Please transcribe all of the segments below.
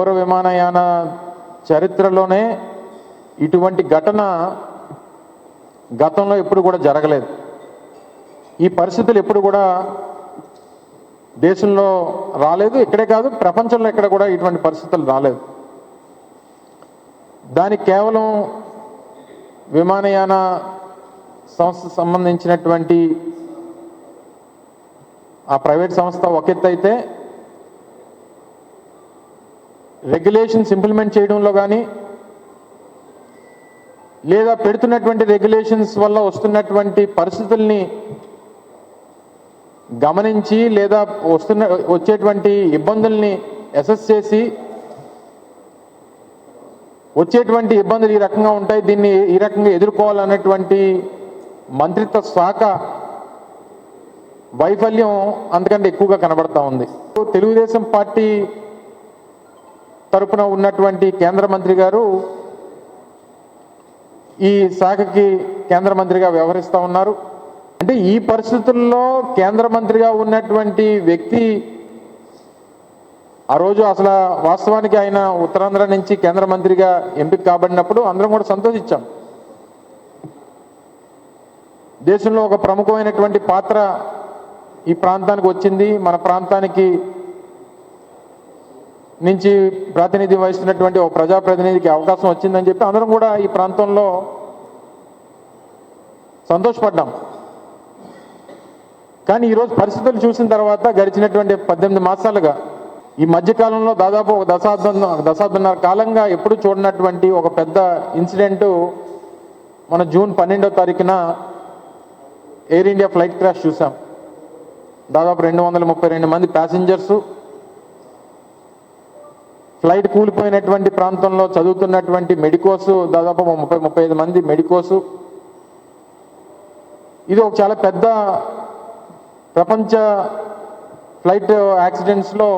పౌర విమానయాన చరిత్రలోనే ఇటువంటి ఘటన గతంలో ఎప్పుడు కూడా జరగలేదు. ఈ పరిస్థితులు ఎప్పుడు కూడా దేశంలో రాలేదు ఇక్కడే కాదు ప్రపంచంలో ఎక్కడ కూడా ఇటువంటి పరిస్థితులు రాలేదు. దానికి కేవలం విమానయాన సంస్థ సంబంధించినటువంటి ఆ ప్రైవేట్ సంస్థ ఒక ఎత్తు అయితే రెగ్యులేషన్స్ ఇంప్లిమెంట్ చేయడంలో కానీ లేదా పెడుతున్నటువంటి రెగ్యులేషన్స్ వల్ల వస్తున్నటువంటి పరిస్థితుల్ని గమనించి లేదా వస్తున్న వచ్చేటువంటి ఇబ్బందుల్ని అసెస్ చేసి వచ్చేటువంటి ఇబ్బందులు ఈ రకంగా ఉంటాయి దీన్ని ఈ రకంగా ఎదుర్కోవాలన్నటువంటి మంత్రిత్వ శాఖ వైఫల్యం అంతకంటే ఎక్కువగా కనబడతా ఉంది. తెలుగుదేశం పార్టీ తరపున ఉన్నటువంటి కేంద్ర మంత్రి గారు ఈ శాఖకి కేంద్ర మంత్రిగా వ్యవహరిస్తూ ఉన్నారు. అంటే ఈ పరిస్థితుల్లో కేంద్ర మంత్రిగా ఉన్నటువంటి వ్యక్తి ఆ రోజు అసలు వాస్తవానికి ఆయన ఉత్తరాంధ్ర నుంచి కేంద్ర మంత్రిగా ఎంపిక కాబడినప్పుడు అందరం కూడా సంతోషించాం. దేశంలో ఒక ప్రముఖమైనటువంటి పాత్ర ఈ ప్రాంతానికి వచ్చింది. మన ప్రాంతానికి నుంచి ప్రాతినిధ్యం వహిస్తున్నటువంటి ఒక ప్రజాప్రతినిధికి అవకాశం వచ్చిందని చెప్పి అందరం కూడా ఈ ప్రాంతంలో సంతోషపడ్డాం. కానీ ఈరోజు పరిస్థితులు చూసిన తర్వాత గడిచినటువంటి పద్దెనిమిది మాసాలుగా ఈ మధ్యకాలంలో దాదాపు ఒక దశాబ్దం దశాబ్దన్నర కాలంగా ఎప్పుడు చూడనటువంటి ఒక పెద్ద ఇన్సిడెంటు మన జూన్ పన్నెండో తారీఖున ఎయిర్ ఇండియా ఫ్లైట్ క్రాష్ చూసాం. దాదాపు రెండు వందల ముప్పై రెండు మంది ప్యాసింజర్సు ఫ్లైట్ కూలిపోయినటువంటి ప్రాంతంలో చదువుతున్నటువంటి మెడికోస్ దాదాపు ముప్పై ముప్పై ఐదు మంది మెడికోసు. ఇది ఒక చాలా పెద్ద ప్రపంచ ఫ్లైట్ యాక్సిడెంట్స్లో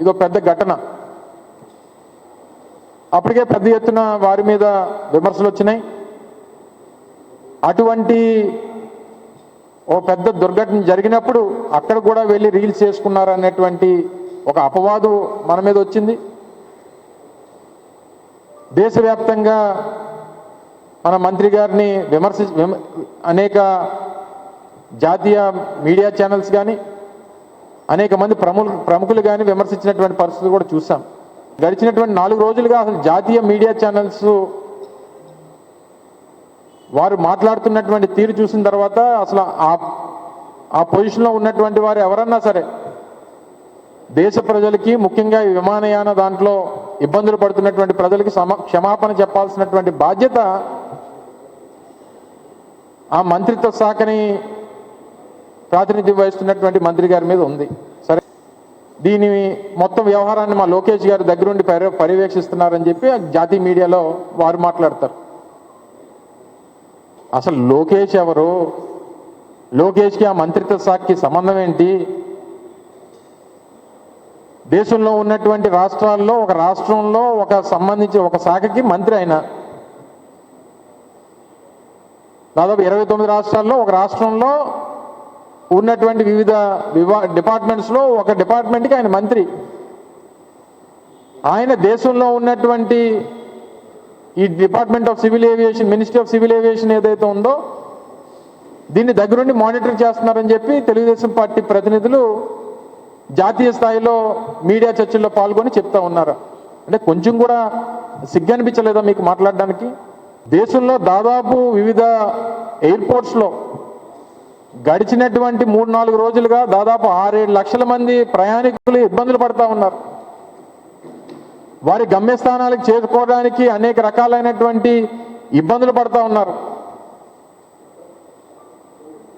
ఇది ఒక పెద్ద ఘటన. అప్పటికే పెద్ద ఎత్తున వారి మీద విమర్శలు వచ్చినాయి. అటువంటి ఓ పెద్ద దుర్ఘటన జరిగినప్పుడు అక్కడ కూడా వెళ్ళి రీల్స్ చేసుకున్నారు అనేటువంటి ఒక అపవాదు మన మీద వచ్చింది. దేశవ్యాప్తంగా మన మంత్రి గారిని విమర్శ విమ- అనేక జాతీయ మీడియా ఛానల్స్ కానీ అనేక మంది ప్రముఖ ప్రముఖులు కానీ విమర్శించినటువంటి పరిస్థితి కూడా చూసాం. గడిచినటువంటి నాలుగు రోజులుగా అసలు జాతీయ మీడియా ఛానల్స్ వారు మాట్లాడుతున్నటువంటి తీరు చూసిన తర్వాత అసలు ఆ ఆ పొజిషన్లో ఉన్నటువంటి వారు ఎవరన్నా సరే దేశ ప్రజలకి ముఖ్యంగా విమానయాన దాంట్లో ఇబ్బందులు పడుతున్నటువంటి ప్రజలకి క్షమాపణ చెప్పాల్సినటువంటి బాధ్యత ఆ మంత్రిత్వ శాఖని ప్రాతినిధ్యం వహిస్తున్నటువంటి మంత్రి గారి మీద ఉంది. సరే దీని మొత్తం వ్యవహారాన్ని మా లోకేష్ గారి దగ్గరుండి పర్య పర్యవేక్షిస్తున్నారని చెప్పి జాతీయ మీడియాలో వారు మాట్లాడతారు. అసలు లోకేష్ ఎవరు? లోకేష్కి ఆ మంత్రిత్వ శాఖకి సంబంధం ఏంటి? దేశంలో ఉన్నటువంటి రాష్ట్రాల్లో ఒక రాష్ట్రంలో ఒక సంబంధించి ఒక శాఖకి మంత్రి ఆయన దాదాపు ఇరవై తొమ్మిది రాష్ట్రాల్లో ఒక రాష్ట్రంలో ఉన్నటువంటి వివిధ విభా డిపార్ట్మెంట్స్లో ఒక డిపార్ట్మెంట్కి ఆయన మంత్రి. ఆయన దేశంలో ఉన్నటువంటి ఈ department of civil aviation ministry of civil aviation ఏదైతే ఉందో దీన్ని దగ్గరుండి మానిటర్ చేస్తున్నారని చెప్పి తెలుగుదేశం పార్టీ ప్రతినిధులు జాతీయ స్థాయిలో మీడియా చర్చల్లో పాల్గొని చెప్తా ఉన్నారు. అంటే కొంచెం కూడా సిగ్గనిపించలేదా మీకు మాట్లాడడానికి? దేశంలో దాదాపు వివిధ ఎయిర్పోర్ట్స్లో గడిచినటువంటి మూడు నాలుగు రోజులుగా దాదాపు ఆరేడు లక్షల మంది ప్రయాణికులు ఇబ్బందులు పడతా ఉన్నారు. వారి గమ్యస్థానాలకు చేరుకోవడానికి అనేక రకాలైనటువంటి ఇబ్బందులు పడతా ఉన్నారు.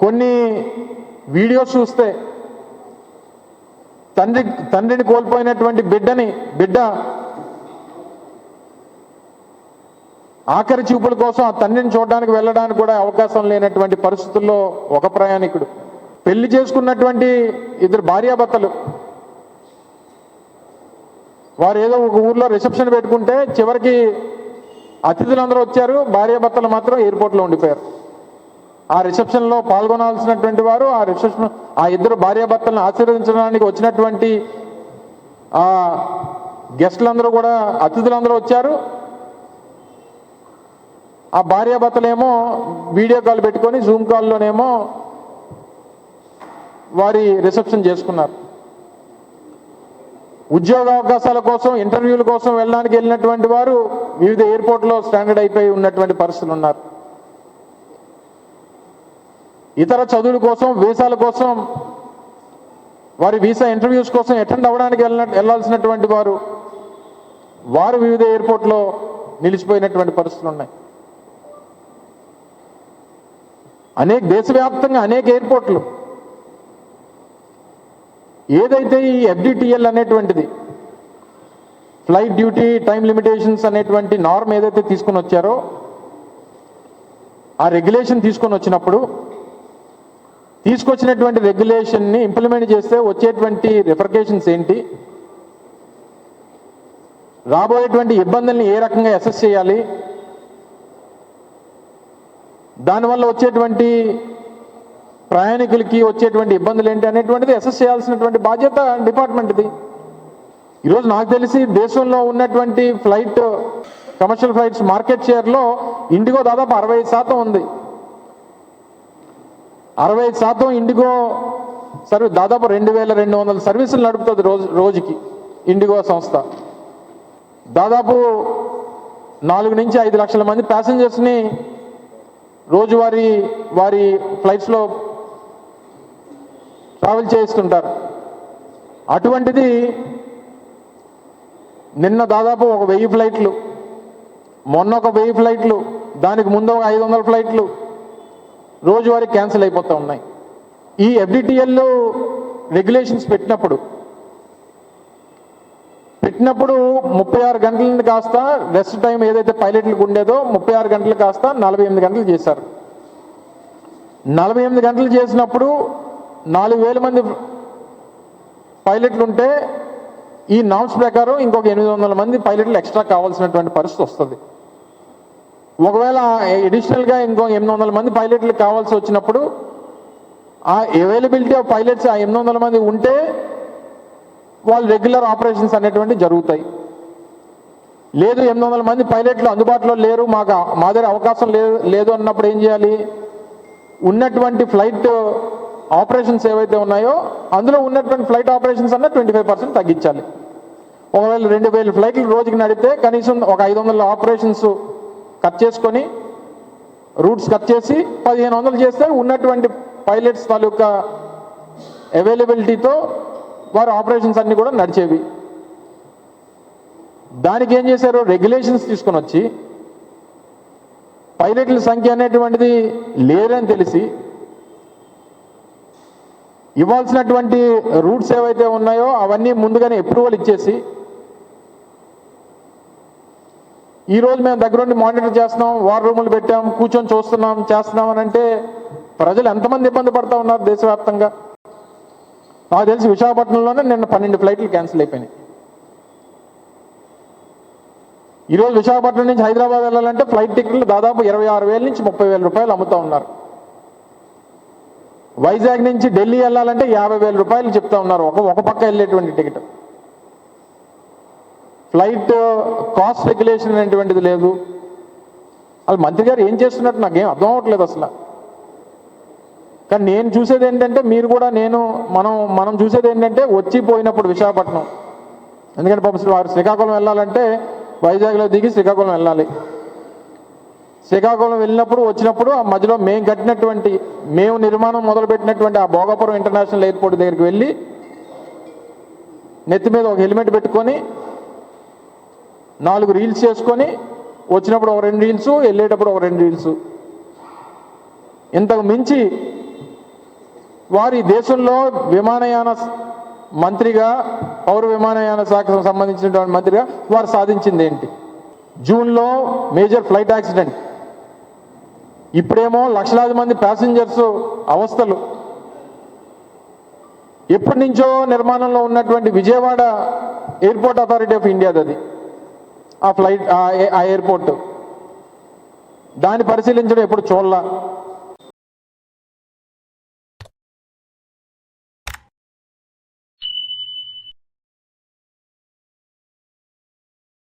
కొన్ని వీడియోస్ చూస్తే తండ్రి తండ్రిని కోల్పోయినటువంటి బిడ్డని బిడ్డ ఆఖరి చూపుల కోసం ఆ తండ్రిని చూడడానికి వెళ్ళడానికి కూడా అవకాశం లేనటువంటి పరిస్థితుల్లో ఒక ప్రయాణికుడు. పెళ్ళి చేసుకున్నటువంటి ఇద్దరు భార్యాభర్తలు. వారు ఏదో ఒక ఊర్లో రిసెప్షన్ పెట్టుకుంటే చివరికి అతిథులందరూ వచ్చారు భార్యాభర్తలు మాత్రం ఎయిర్పోర్ట్లో ఉండిపోయారు. ఆ రిసెప్షన్లో పాల్గొనాల్సినటువంటి వారు ఆ రిసెప్షన్ ఆ ఇద్దరు భార్యాభర్తలను ఆశీర్వదించడానికి వచ్చినటువంటి ఆ గెస్టులందరూ కూడా అతిథులందరూ వచ్చారు. ఆ భార్యాభర్తలేమో వీడియో కాల్ పెట్టుకొని జూమ్ కాల్లోనేమో వారి రిసెప్షన్ చేసుకున్నారు. ఉద్యోగ అవకాశాల కోసం ఇంటర్వ్యూల కోసం వెళ్ళడానికి వెళ్ళినటువంటి వారు వివిధ ఎయిర్పోర్ట్లో స్టాండర్డ్ అయిపోయి ఉన్నటువంటి పరిస్థితులు ఉన్నారు. ఇతర చదువుల కోసం వీసాల కోసం వారి వీసా ఇంటర్వ్యూస్ కోసం అటెండ్ అవ్వడానికి వెళ్ళిన వెళ్ళాల్సినటువంటి వారు వారు వివిధ ఎయిర్పోర్ట్లో నిలిచిపోయినటువంటి పరిస్థితులు ఉన్నాయి. అనేక దేశవ్యాప్తంగా అనేక ఎయిర్పోర్ట్లు. ఏదైతే ఈ ఎఫ్డిటిఎల్ అనేటువంటిది ఫ్లైట్ డ్యూటీ టైం లిమిటేషన్స్ అనేటువంటి నార్మ్ ఏదైతే తీసుకొని వచ్చారో ఆ రెగ్యులేషన్ తీసుకొని వచ్చినప్పుడు తీసుకొచ్చినటువంటి రెగ్యులేషన్ని ఇంప్లిమెంట్ చేస్తే వచ్చేటువంటి రిఫర్కేషన్స్ ఏంటి? రాబోయేటువంటి ఇబ్బందుల్ని ఏ రకంగా అసెస్ చేయాలి? దానివల్ల వచ్చేటువంటి ప్రయాణికులకి వచ్చేటువంటి ఇబ్బందులు ఏంటి అనేటువంటిది అసెస్ చేయాల్సినటువంటి బాధ్యత డిపార్ట్మెంట్ది ఈరోజు నాకు తెలిసి దేశంలో ఉన్నటువంటి ఫ్లైట్ కమర్షియల్ ఫ్లైట్స్ మార్కెట్ షేర్లో ఇండిగో దాదాపు అరవై శాతం ఉంది. అరవై శాతం ఇండిగో సర్వీస్ దాదాపు రెండు వేల రెండు వందల సర్వీసులు నడుపుతుంది రోజు రోజుకి ఇండిగో సంస్థ. దాదాపు నాలుగు నుంచి ఐదు లక్షల మంది ప్యాసింజర్స్ని రోజువారీ వారి ఫ్లైట్స్లో ట్రావెల్ చేస్తుంటారు అటువంటిది నిన్న దాదాపు ఒక వెయ్యి ఫ్లైట్లు మొన్న ఒక వెయ్యి ఫ్లైట్లు దానికి ముందు ఒక ఐదు వందల ఫ్లైట్లు రోజువారీ క్యాన్సిల్ అయిపోతూ ఉన్నాయి. ఈ ఎఫ్డిటిఎల్లో రెగ్యులేషన్స్ పెట్టినప్పుడు పెట్టినప్పుడు ముప్పై ఆరు గంటల కాస్త రెస్ట్ టైం ఏదైతే పైలట్లకు ఉండేదో ముప్పై ఆరు గంటలు కాస్త నలభై ఎనిమిది గంటలు చేశారు. నలభై ఎనిమిది గంటలు చేసినప్పుడు నాలుగు వేల మంది పైలట్లు ఉంటే ఈ నామ్స్ ప్రకారం ఇంకొక ఎనిమిది వందల మంది పైలట్లు ఎక్స్ట్రా కావాల్సినటువంటి పరిస్థితి వస్తుంది. ఒకవేళ అడిషనల్గా ఇంకో ఎనిమిది వందల మంది పైలట్లు కావాల్సి వచ్చినప్పుడు ఆ అవైలబిలిటీ ఆఫ్ పైలట్స్ ఆ ఎనిమిది వందల మంది ఉంటే వాళ్ళు రెగ్యులర్ ఆపరేషన్స్ అనేటువంటి జరుగుతాయి. లేదు ఎనిమిది వందల మంది పైలట్లు అందుబాటులో లేరు మాకు మా దగ్గర అవకాశం లేదు లేదు అన్నప్పుడు ఏం చేయాలి? ఉన్నటువంటి ఫ్లైట్ ఆపరేషన్స్ ఏవైతే ఉన్నాయో అందులో ఉన్నటువంటి ఫ్లైట్ ఆపరేషన్స్ అన్న ట్వంటీ ఫైవ్ పర్సెంట్ తగ్గించాలి. ఒకవేళ రెండు వేల ఫ్లైట్లు రోజుకి నడితే కనీసం ఒక ఐదు వందల ఆపరేషన్స్ కట్ చేసుకొని రూట్స్ కట్ చేసి పదిహేను వందలు చేస్తే ఉన్నటువంటి పైలట్స్ తాలూకా అవైలబిలిటీతో వారి ఆపరేషన్స్ అన్నీ కూడా నడిచేవి. దానికి ఏం చేశారు? రెగ్యులేషన్స్ తీసుకొని వచ్చి పైలట్ల సంఖ్య అనేటువంటిది లేరని తెలిసి ఇవ్వాల్సినటువంటి రూట్స్ ఏవైతే ఉన్నాయో అవన్నీ ముందుగానే అప్రూవల్ ఇచ్చేసి ఈ రోజు మేము దగ్గరుండి మానిటర్ చేస్తున్నాం వార్ రూములు పెట్టాం కూర్చొని చూస్తున్నాం చేస్తున్నాం అని అంటే ప్రజలు ఎంతమంది ఇబ్బంది పడతా ఉన్నారు దేశవ్యాప్తంగా? నాకు తెలిసి విశాఖపట్నంలోనే నిన్న పన్నెండు ఫ్లైట్లు క్యాన్సిల్ అయిపోయినాయి. ఈరోజు విశాఖపట్నం నుంచి హైదరాబాద్ వెళ్ళాలంటే ఫ్లైట్ టికెట్లు దాదాపు ఇరవై ఆరు వేల నుంచి ముప్పై వేల రూపాయలు అమ్ముతా ఉన్నారు. వైజాగ్ నుంచి ఢిల్లీ వెళ్ళాలంటే యాభై వేల రూపాయలు చెప్తా ఉన్నారు. ఒక ఒక పక్క వెళ్ళేటువంటి టికెట్ ఫ్లైట్ కాస్ట్ రెగ్యులేషన్ అనేటువంటిది లేదు. అది మంత్రి గారు ఏం చేస్తున్నట్టు నాకేం అర్థం అవ్వట్లేదు అసలు. కానీ నేను చూసేది ఏంటంటే మీరు కూడా నేను మనం మనం చూసేది ఏంటంటే వచ్చి పోయినప్పుడు విశాఖపట్నం. ఎందుకంటే పాపం వారు శ్రీకాకుళం వెళ్ళాలంటే వైజాగ్లో దిగి శ్రీకాకుళం వెళ్ళాలి. శ్రీకాకుళం వెళ్ళినప్పుడు వచ్చినప్పుడు ఆ మధ్యలో మేము కట్టినటువంటి మేము నిర్మాణం మొదలుపెట్టినటువంటి ఆ భోగాపురం ఇంటర్నేషనల్ ఎయిర్పోర్ట్ దగ్గరికి వెళ్ళి నెత్తి మీద ఒక హెల్మెట్ పెట్టుకొని నాలుగు రీల్స్ చేసుకొని వచ్చినప్పుడు ఒక రెండు రీల్స్ వెళ్ళేటప్పుడు ఒక రెండు రీల్స్. ఇంతకు మించి వారి దేశంలో విమానయాన మంత్రిగా పౌర విమానయాన శాఖకు సంబంధించినటువంటి మంత్రిగా వారు సాధించింది ఏంటి? జూన్లో మేజర్ ఫ్లైట్ యాక్సిడెంట్. ఇప్పుడేమో లక్షలాది మంది ప్యాసింజర్స్ అవస్థలు. ఎప్పటి నుంచో నిర్మాణంలో ఉన్నటువంటి విజయవాడ ఎయిర్పోర్ట్ అథారిటీ ఆఫ్ ఇండియాది అది. ఆ ఫ్లైట్ ఆ ఆ ఎయిర్పోర్ట్ దాన్ని పరిశీలించడం ఎప్పుడు చూడాల.